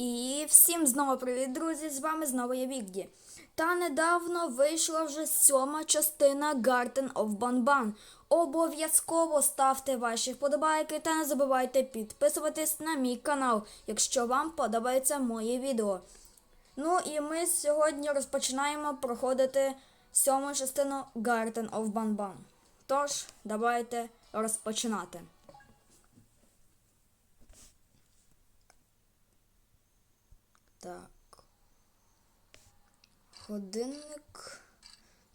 І всім знову привіт, друзі! З вами знову я Вігді. Та недавно вийшла вже сьома частина Garden of Banban. Обов'язково ставте ваші вподобайки та не забувайте підписуватись на мій канал, якщо вам подобається моє відео. Ну і ми сьогодні розпочинаємо проходити сьому частину Garden of Banban. Тож, давайте розпочинати. Так. Годинник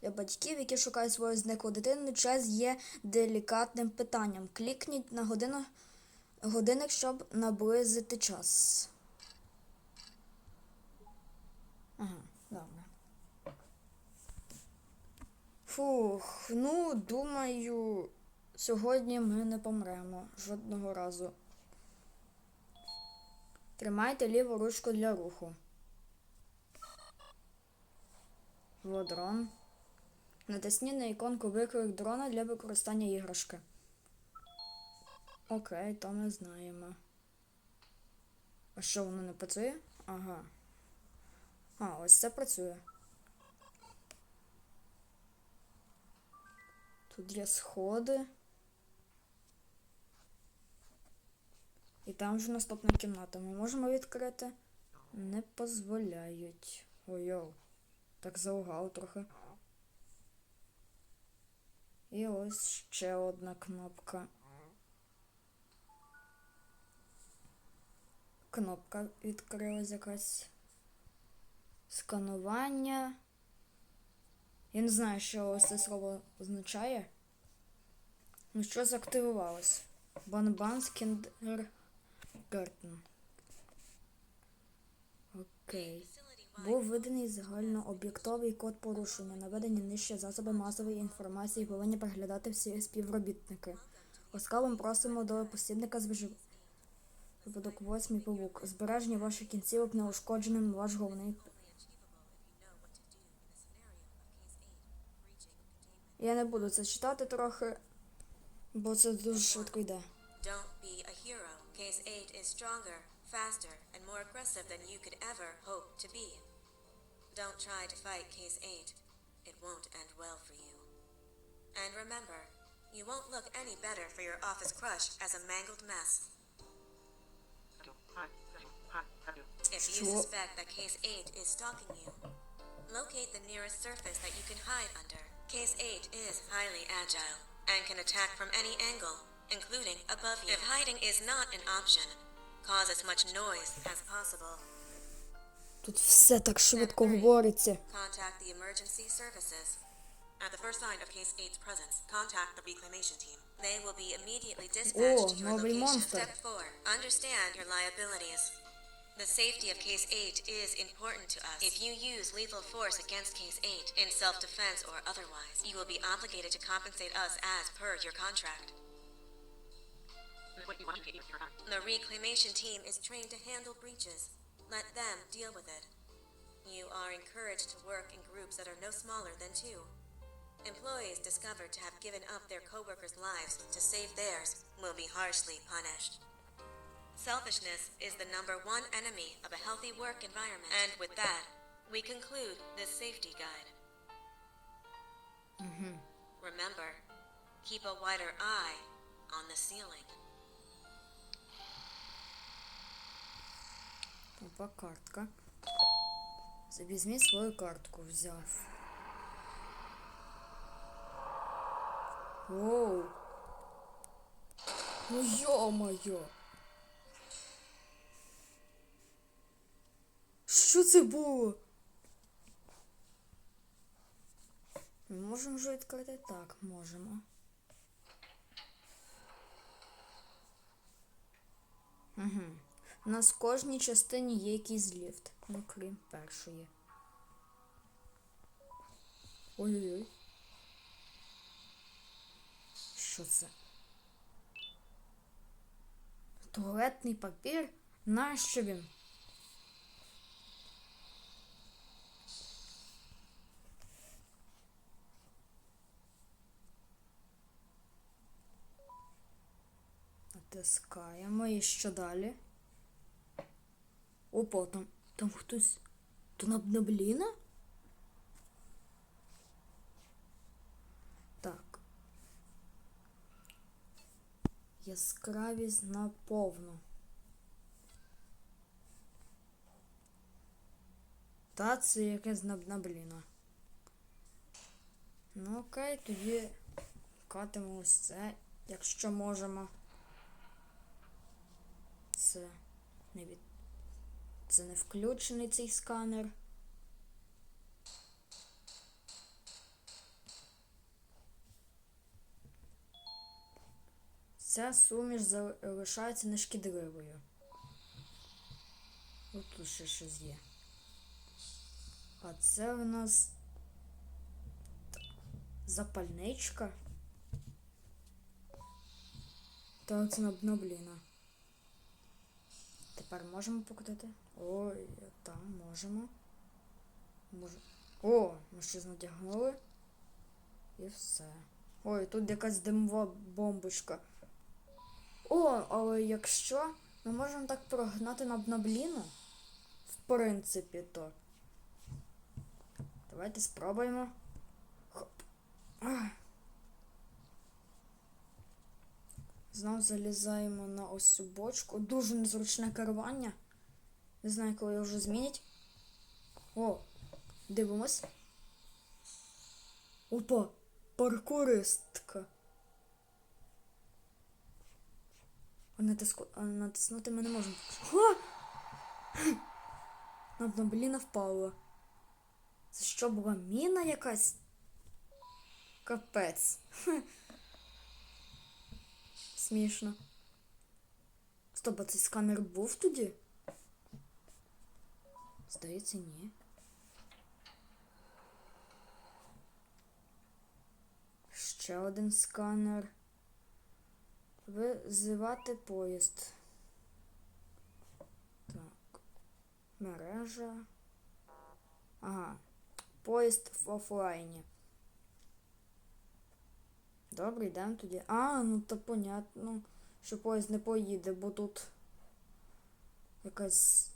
для батьків, які шукають свою зниклу дитину, час є делікатним питанням. Клікніть на годину, годинник, щоб наблизити час. Ага, добре. Фух, ну, думаю, сьогодні ми не помремо жодного разу. Тримайте ліву ручку для руху. Водрон. Натисніть на іконку виклик дрона для використання іграшки. Окей, то ми знаємо. А що воно не працює? Ага. А, ось це працює. Тут є сходи. І там вже наступна кімната. Ми можемо відкрити? Не дозволяють. Ой-йоу. Так заугав трохи. І ось ще одна кнопка. Кнопка відкрилась якась. Сканування. Я не знаю, що ось це слово означає. Ну, що заактивувалось? Банбанс Кіндер Гартен. Окей. Був виданий загальнооб'єктовий код порушення. Наведені нижче засоби масової інформації повинні переглядати всі співробітники. Ласкаво просимо до посібника з вижив... Випадок восьмий павук. Збереження ваших кінцівок неушкодженим ваш головний. Я не буду це читати трохи, бо це дуже швидко йде. Case 8 is stronger, faster, and more aggressive than you could ever hope to be. Don't try to fight Case 8. It won't end well for you. And remember, you won't look any better for your office crush as a mangled mess. If you suspect that Case 8 is stalking you, locate the nearest surface that you can hide under. Case 8 is highly agile and can attack from any angle, including above you. If hiding is not an option, cause as much noise as possible. Тут все так швидко говориться. Contact the emergency services. At the first sign of Case 8's presence, contact the reclamation team. They will be immediately dispatched О, to your новий location. монстр. Step 4. Understand your liabilities. The safety of Case 8 is important to us. If you use lethal force against Case 8, in self-defense or otherwise, you will be obligated to compensate us as per your contract. The reclamation team is trained to handle breaches. Let them deal with it. You are encouraged to work in groups that are no smaller than two. Employees discovered to have given up their coworkers' lives to save theirs will be harshly punished. Selfishness is the number one enemy of a healthy work environment. And with that, we conclude this safety guide. Mm-hmm. Remember, keep a wider eye on the ceiling. Опа, картка. Візьміть свою картку, взяв. Воу. Ну йо-моє. Що це було? Ми можемо вже відкрити? Так, можемо. Угу. У нас в кожній частині є якийсь ліфт, ну крім першої. Ой-ой-ой. Що це? Туалетний папір? Нащо він? Натискаємо і що далі? Опа, там, там хтось. То на, на бліна? Так. Яскравість наповну. Та це якесь набнабліна. Ну окей, тоді катимо ось це, якщо можемо. Це не від. Це не включений цей сканер. Ця суміш залишається нешкідливою. Тут ще щось є. А це в нас запальничка. Так, це набнабліна. Тепер можемо покотити? Ой, там можемо. Може. О, ми щось надягнули. І все. Ой, тут якась димова бомбочка. О, але якщо ми можемо так прогнати на бнабліну, в принципі, то. Давайте спробуємо. Хоп. Знов залізаємо на ось цю бочку. Дуже незручне керування. Не знаю, коли його вже змінять. О, дивимось. Опа, паркуристка. А, натиску... а натиснути ми не можемо. О! На бліна впала. Це що була міна якась? Капець. Смішно. Стоп, а цей сканер був тоді? Здається, ні. Ще один сканер. Визивати поїзд. Так. Мережа. Ага. Поїзд в офлайні. Добре, йдемо тоді. А, ну то понятно, що поїзд не поїде, бо тут якась.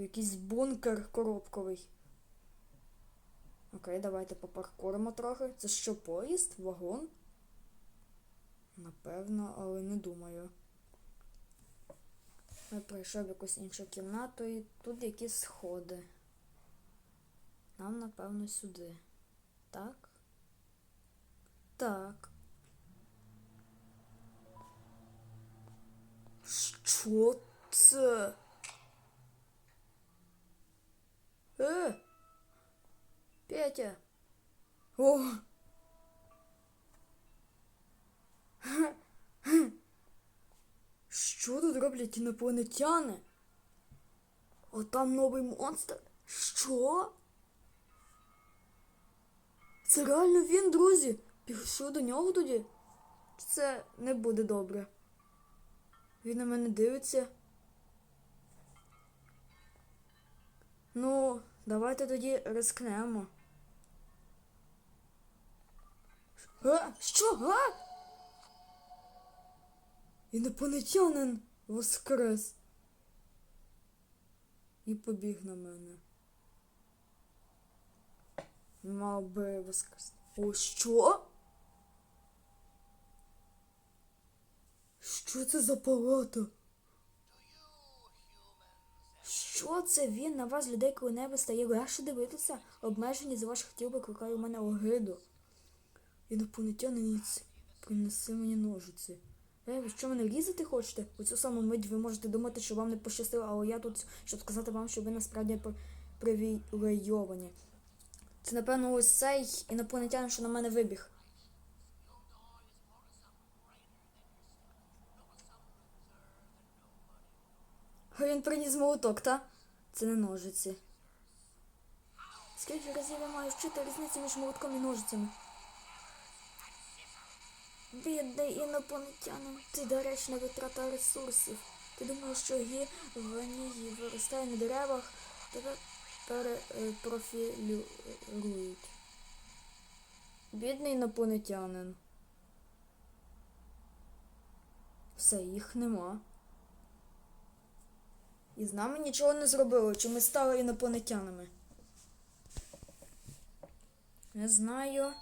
Якийсь бункер коробковий. Окей, давайте попаркуримо трохи. Це що, поїзд? Вагон? Напевно, але не думаю. Я прийшов в якусь іншу кімнату і тут якісь сходи. Нам, напевно, сюди. Так? Так. Що це? Е! Петя! О! Що тут роблять інопланетяни? О, там новий монстр? Що? Це реально він, друзі. Пішов до нього тоді. Це не буде добре. Він на мене дивиться. Ну, давайте тоді рискнемо. А? Що? А? Інопланетянин воскрес. І побіг на мене. Мав би воскрес. О, що? Що це за палата? Що це він на вас, людей, коли-небудь стає легше дивитися? Обмежені з ваших тіл викликає у мене огиду. Інопланетяниць, принеси мені ножиці. Е, ви що мене різати хочете? У цю саму мить ви можете думати, що вам не пощастило, але я тут, щоб сказати вам, що ви насправді при- привілейовані. Це, напевно, ось цей інопланетянин, що на мене вибіг. Він приніс молоток, та? Це не ножиці. Скільки разів я маю вчити різницю між молотком і ножицями? Бідний інопланетянин, ти доречна витрата ресурсів. Ти думаєш, що гівнії виростає на деревах, тебе перепрофілюють. Бідний інопланетянин. Все, їх нема. І з нами нічого не зробили, чи ми стали інопланетянами. Не знаю.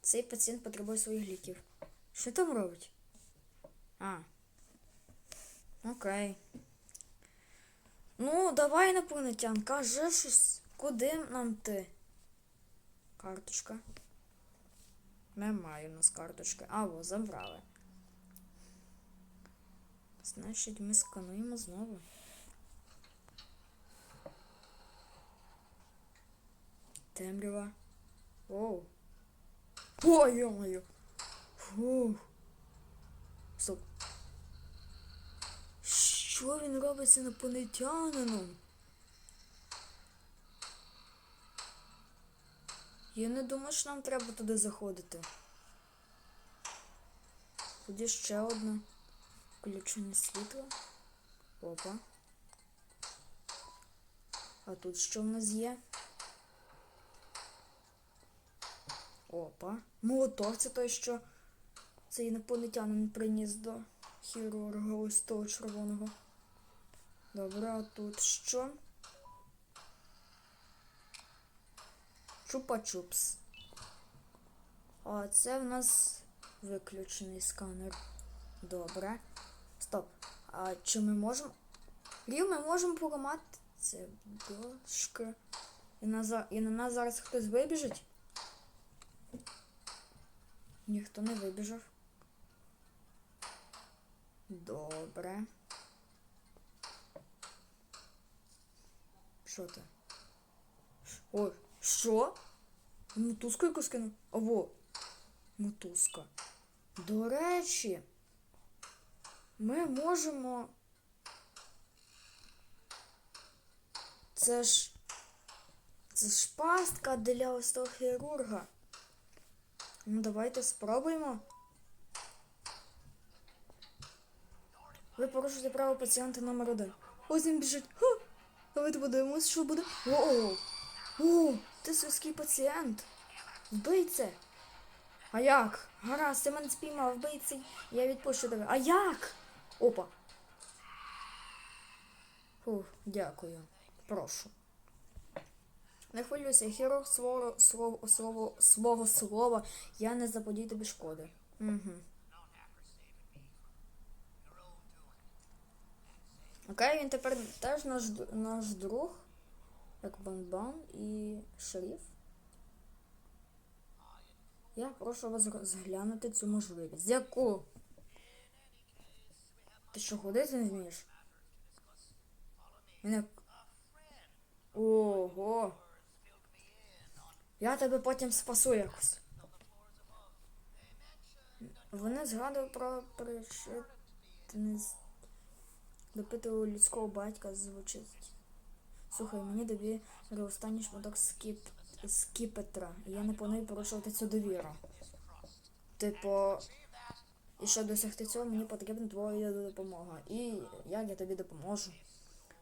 Цей пацієнт потребує своїх ліків. Що там робить? А. Окей. Ну, давай, інопланетян, кажи щось. Куди нам ти? Карточка. Немає у нас карточки. Алло, забрали. Значить, ми скануємо знову. Темрява. Оу. Ой, йо-моє. Фух. Стоп. Що він робить з інопланетянином? Я не думаю, що нам треба туди заходити. Тоді ще одне. Включення світла. Опа. А тут що в нас є? Опа. Молоток це той, що цей інопланетянин приніс до хірурга ось того червоного. Добре, а тут що? Чупа-чупс. А це в нас виключений сканер. Добре. А чи ми можемо. Рів, ми можемо поламати це дошки. І на, і на нас зараз хтось вибіжить? Ніхто не вибіжав. Добре. Що ти? Ой, що? Мотузку яку скинув? Аво. Мотузка. До речі, ми можемо. Це ж. Це ж пастка для ось хірурга. Ну, давайте спробуємо. Ви порушуєте право пацієнта номер один. Ось він біжить. Ха! Давайте подивимось, що буде. О, о, ти сільський пацієнт. Вбий це. А як? Гаразд, ти мене спіймав, вбий цей. Я відпущу тебе. А як? Опа. Фух, дякую. Прошу. Не хвилюйся, хірург свого, свого, свого, свого слова, я не заподію тобі шкоди. Угу. Окей, він тепер теж наш, наш друг, як Банбан і шериф. Я прошу вас розглянути цю можливість. Яку? Ти що ходити не вмієш? Мене... Ого. Я тебе потім спасу якось. Вони згадували про причетність допитували людського батька звучить. Слухай, мені довірили останній шматок скіп... скіпетра, я не планую порушувати цю довіру. Типу, і щоб досягти цього, мені потрібна твоя допомога. І як я тобі допоможу?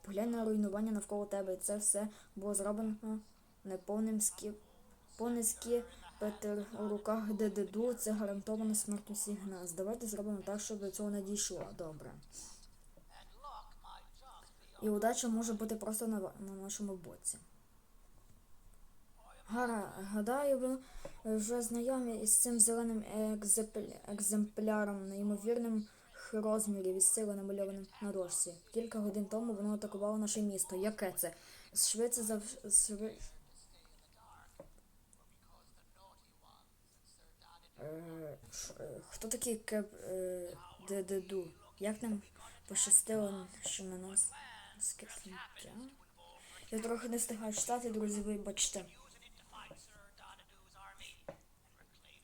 Поглянь на руйнування навколо тебе, це все було зроблено неповним скіп... повний скіпетр у руках ДДДу, це гарантована смерть усіх нас. Давайте зробимо так, щоб до цього не дійшло. Добре. І удача може бути просто на, на нашому боці. Гадаю, ви вже знайомі із цим зеленим екземпляром неймовірним розмірів із сили намальованим на дошці. Кілька годин тому воно атакувало наше місто. Яке це? Швидше за. Е, е, Хто такий Кеп е, Дедеду? Як нам пощастило, що на нас скидки? Я трохи не встигаю читати, друзі, вибачте.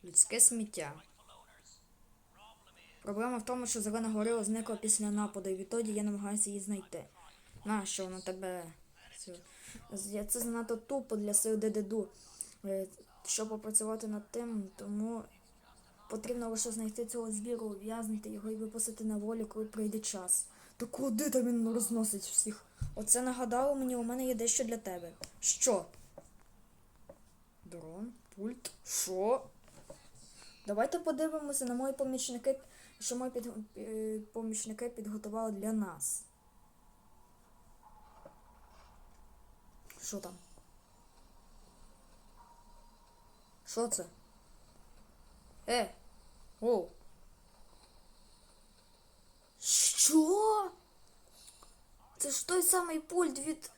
Людське сміття. Проблема в тому, що зелена горила зникла після нападу, і відтоді я намагаюся її знайти. Нащо вона тебе? Це- занадто тупо для сил ДДДу. Е, Щоб попрацювати над тим, тому потрібно лише знайти цього звіру, ув'язнити його і випустити на волю, коли прийде час. То куди там він розносить всіх? Оце нагадало мені, у мене є дещо для тебе. Що? Дрон, пульт, що? Давайте подивимося на мої помічники, що мої під... е, помічники підготували для нас. Що там? Що це? Е! О! Що? Це ж той самий пульт від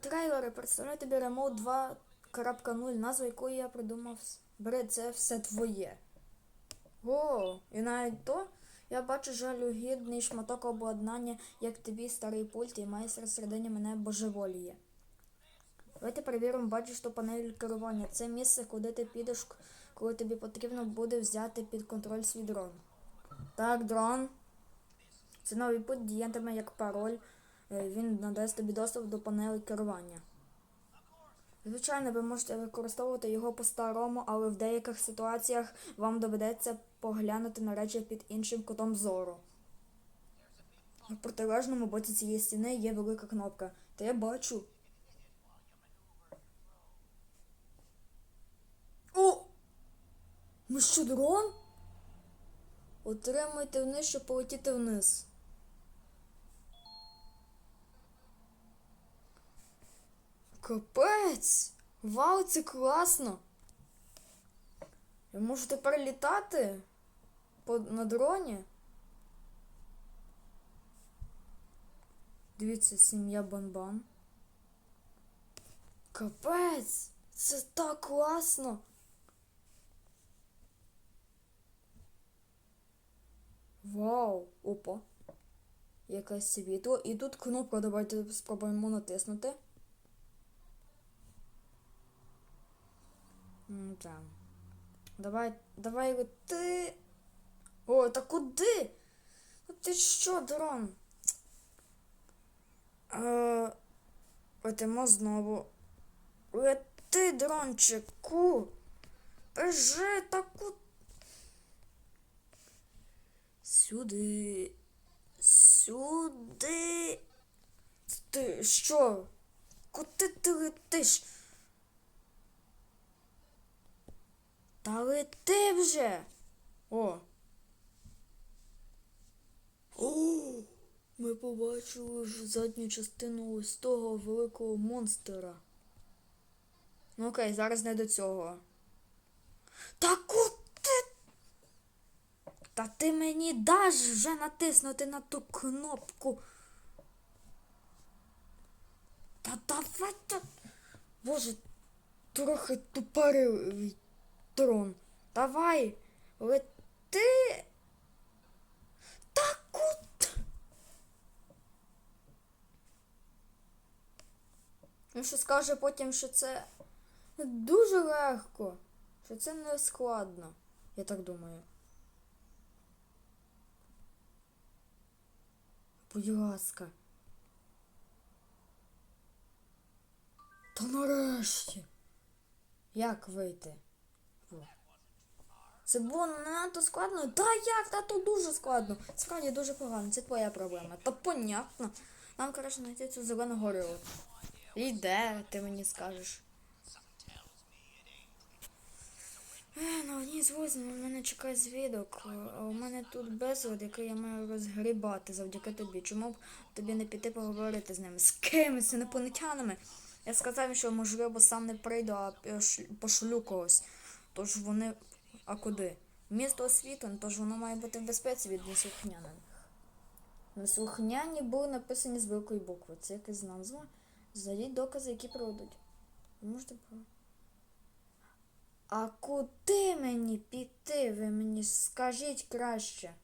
трейлера. Представляю тобі Remote 2.0, назву якої я придумав. Бери, це все твоє. О, і навіть то я бачу жалюгідний шматок обладнання, як тобі старий пульт, і майстер середині мене божеволіє. Давайте перевіримо, бачиш ту панель керування. Це місце, куди ти підеш, коли тобі потрібно буде взяти під контроль свій дрон. Так, дрон. Це новий пульт діятиме як пароль. Е, Він надасть тобі доступ до панелі керування. Звичайно, ви можете використовувати його по-старому, але в деяких ситуаціях вам доведеться поглянути на речі під іншим кутом зору. В протилежному боці цієї стіни є велика кнопка. Та я бачу. О! Ми що, дрон? Отримуйте вниз, щоб полетіти вниз. Капець! Вау, це класно! Я можу тепер літати на дроні. Дивіться, сім'я Банбан. Капець! Це так класно! Вау! Опа! Якесь світло. І тут кнопка, давайте спробуємо натиснути. Так. Давай, давай лети. О, та куди? Ну ти що, дрон? Е, летимо знову. Лети, дрончику. Бежи таку. Сюди. Сюди. Ти що? Куди ти летиш? Та лети вже. О. О, ми побачили ж задню частину ось того великого монстра. Ну окей, зараз не до цього. Та куди? Та ти мені даш вже натиснути на ту кнопку. Та давай та. Боже, трохи тупорилий трон. Давай, лети. Та куди? Він що скаже потім, що це дуже легко, що це не складно. Я так думаю. Будь ласка. Та нарешті. Як вийти? Це було не надто складно? Та як? Та то дуже складно. Справді дуже погано, це твоя проблема. Та понятно. Нам краще знайти цю зелену горилу. І де, ти мені скажеш? Е, На одній з вулиць мене чекає звідок, а у мене тут безлад, який я маю розгрібати завдяки тобі. Чому б тобі не піти поговорити з ними? З ким? З інопланетянами? Я сказав, що можливо сам не прийду, а пошлю когось. Тож вони. А куди? Місто освітлено, тож воно має бути в безпеці від неслухняних. Неслухняні були написані з великої букви. Це якась назва. Знайдіть докази, які проведуть. Можете. А куди мені піти? Ви мені скажіть краще.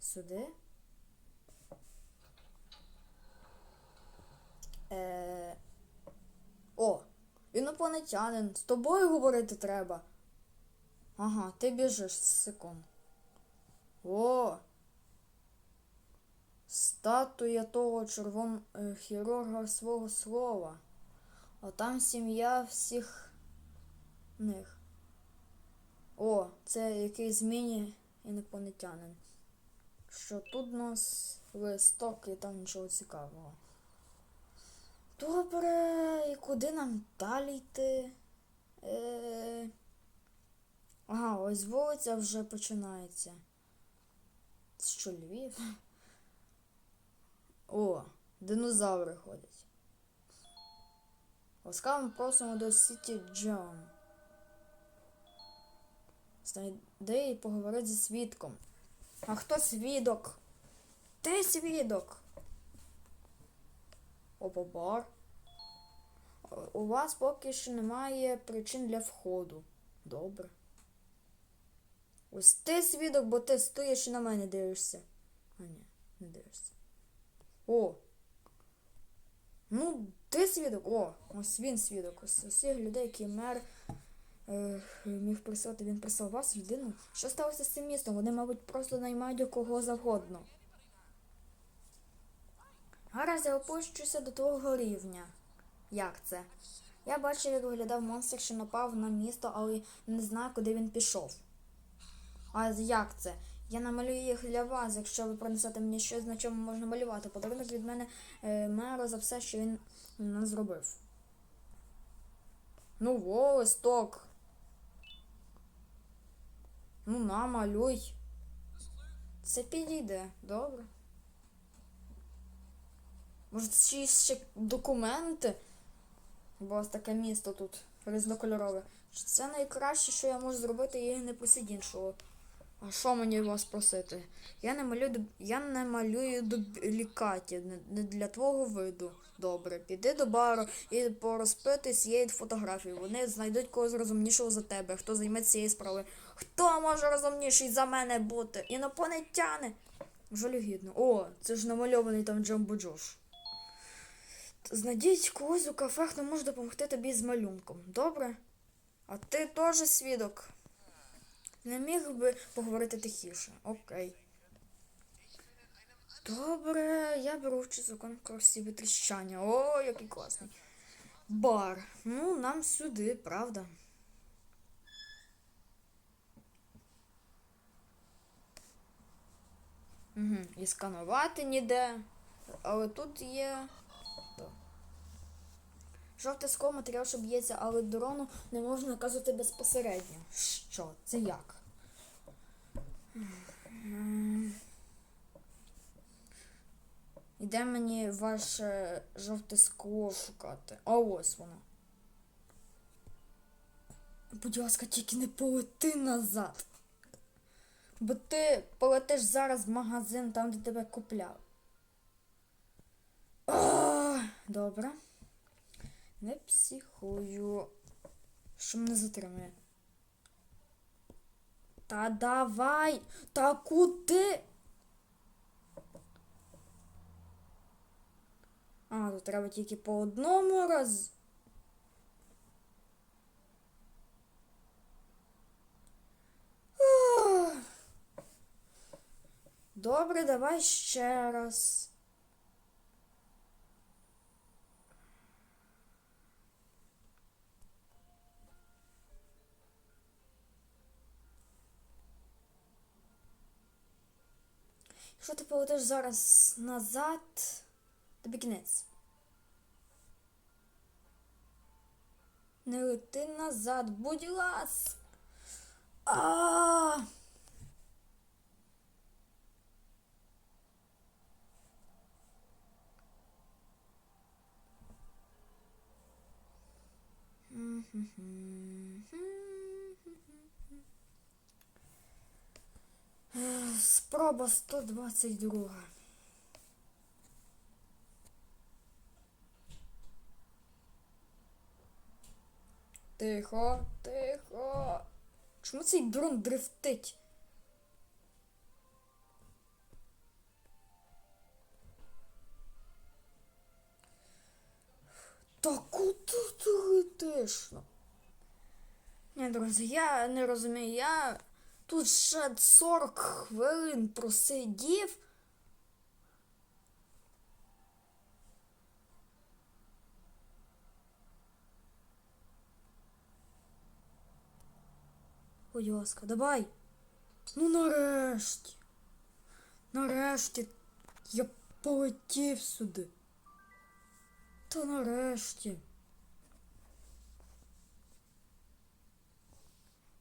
Сюди? Е... О, інопланетянин, з тобою говорити треба. Ага, ти біжиш секунд. О! Статуя того червон е, хірурга свого слова. А там сім'я всіх них. О, це якийсь зміні інопланетянин. Що тут у нас листок і там нічого цікавого. Добре, і куди нам далі йти? Е... Ага, ось вулиця вже починається. Що, Львів? О, динозаври ходять. Ласкаво просимо до Сіті Джон. Знайди і поговори зі свідком. А хто свідок? Ти свідок? Опа, бар. У вас поки що немає причин для входу. Добре. Ось ти свідок, бо ти стоїш і на мене дивишся. А ні, не дивишся. О! Ну, ти свідок? О, ось він свідок. Ось усіх людей, які мер е, міг прислати, він прислав вас, людину. Що сталося з цим містом? Вони, мабуть, просто наймають кого завгодно. Гаразд, я опущуся до твого рівня. Як це? Я бачив, як виглядав монстр, що напав на місто, але не знаю, куди він пішов. А як це? Я намалюю їх для вас, якщо ви принесете мені щось, на чому можна малювати. Подарунок від мене е, меру за все, що він нам зробив. Ну, во, листок. Ну, на, малюй. Це підійде, добре. Може, ще, ще документи? Бо ось таке місто тут різнокольорове. Це найкраще, що я можу зробити, і не просить іншого. А що мені вас просити? Я не малюю, я не малюю дублікатів, не для твого виду. Добре, піди до бару і порозпити цієї фотографії. Вони знайдуть когось розумнішого за тебе, хто займеться цією справою. Хто може розумніший за мене бути? Інопланетяни. Жалюгідно. О, це ж намальований там Джамбо Джош. Знайдіть когось у кафе, хто може допомогти тобі з малюнком. Добре? А ти теж свідок. Не міг би поговорити тихіше. Окей. Добре, я беру участь у конкурсі витріщання. О, який класний. Бар. Ну, нам сюди, правда. Угу. І сканувати ніде. Але тут є. Жовте скло матеріал, що б'ється, але дрону не можна наказувати безпосередньо. Що? Це як? Іде мені ваше жовте скло шукати. А ось воно. Будь ласка, тільки не полети назад. Бо ти полетиш зараз в магазин, там, де тебе купляв. Добре. Не психую. Що мене затримує? Та давай! Та куди? А, тут треба тільки по одному раз. Добре, давай ще раз. Якщо ти полетиш зараз назад, тобі кінець. Не лети назад, будь ласка. А. Спроба 122. Тихо, тихо. Чому цей дрон дрифтить? Та куди ти летиш? Ну, Ні, друзі, я не розумію, я тут ще 40 хвилин просидів. Будь ласка, давай. Ну нарешті. Нарешті я полетів сюди. Та нарешті.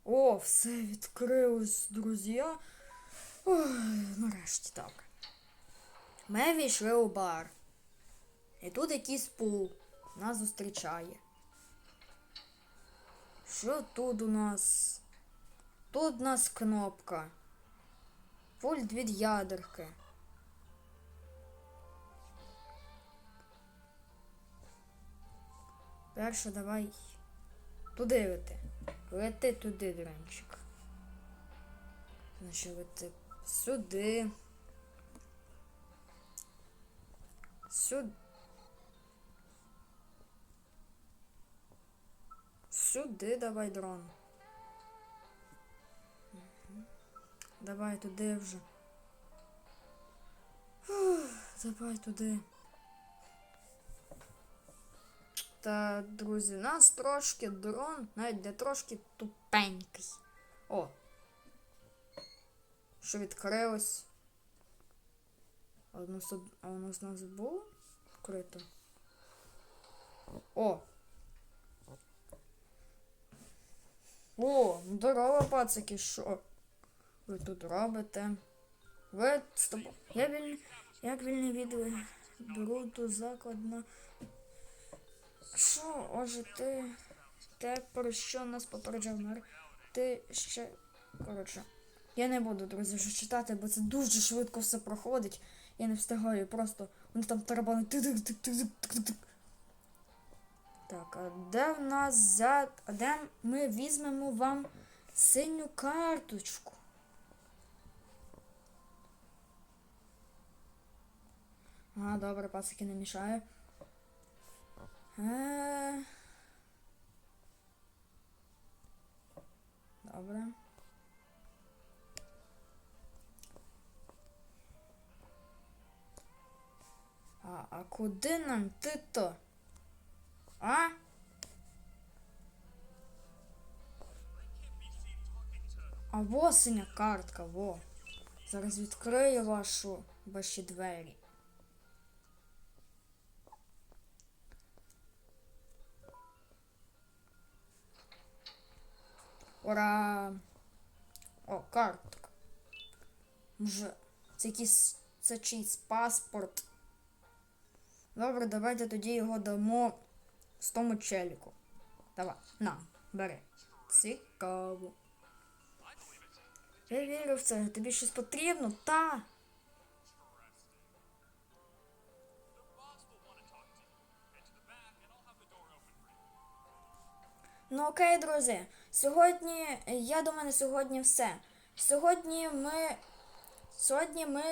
О, все відкрилось, друзі. Нарешті так. Ми війшли у бар. І тут якийсь пул нас зустрічає. Що тут у нас? Тут у нас кнопка. Пульт від ядерки. Перше давай туди лети. Лети туди, дрончик. Значить, лети сюди. Сюди. Сюди давай дрон. Давай туди вже. Фух, Давай туди. Та, друзі, нас трошки дрон, навіть не трошки тупенький. О. Що відкрилось? А у нас, нас було вкрито? О! О, здорово, пацики, що? Ви тут робите? Ви з тобою. Я вільний, як вільний відео беру ту заклад на. Що, отже, ти. Те, про що нас попереджав мер. Ти ще. Коротше. Я не буду, друзі, вже читати, бо це дуже швидко все проходить. Я не встигаю, просто вони там тарабани. Так, а де в нас за. А де ми візьмемо вам синю карточку? Ага, добре, пацики не мішаю. Добре. А, а куди нам ти-то? А? А во синя картка, во. Зараз відкрию вашу ваші двері. Ура! О, картка. Може, це якийсь це чийсь паспорт. Добре, давайте тоді його дамо з тому челіку. Давай, на, бери. Цікаво. Я вірю в це. Тобі щось потрібно? Та. Ну окей, друзі. Сьогодні, я думаю, на сьогодні все. Сьогодні ми. Сьогодні ми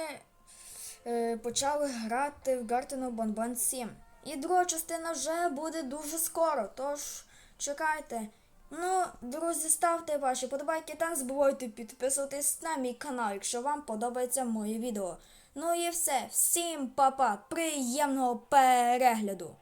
е, почали грати в of Bonbon 7. І друга частина вже буде дуже скоро. Тож чекайте. Ну, друзі, ставте ваші подобайки та не забувайте підписуватись на мій канал, якщо вам подобається моє відео. Ну і все. Всім па-па, приємного перегляду!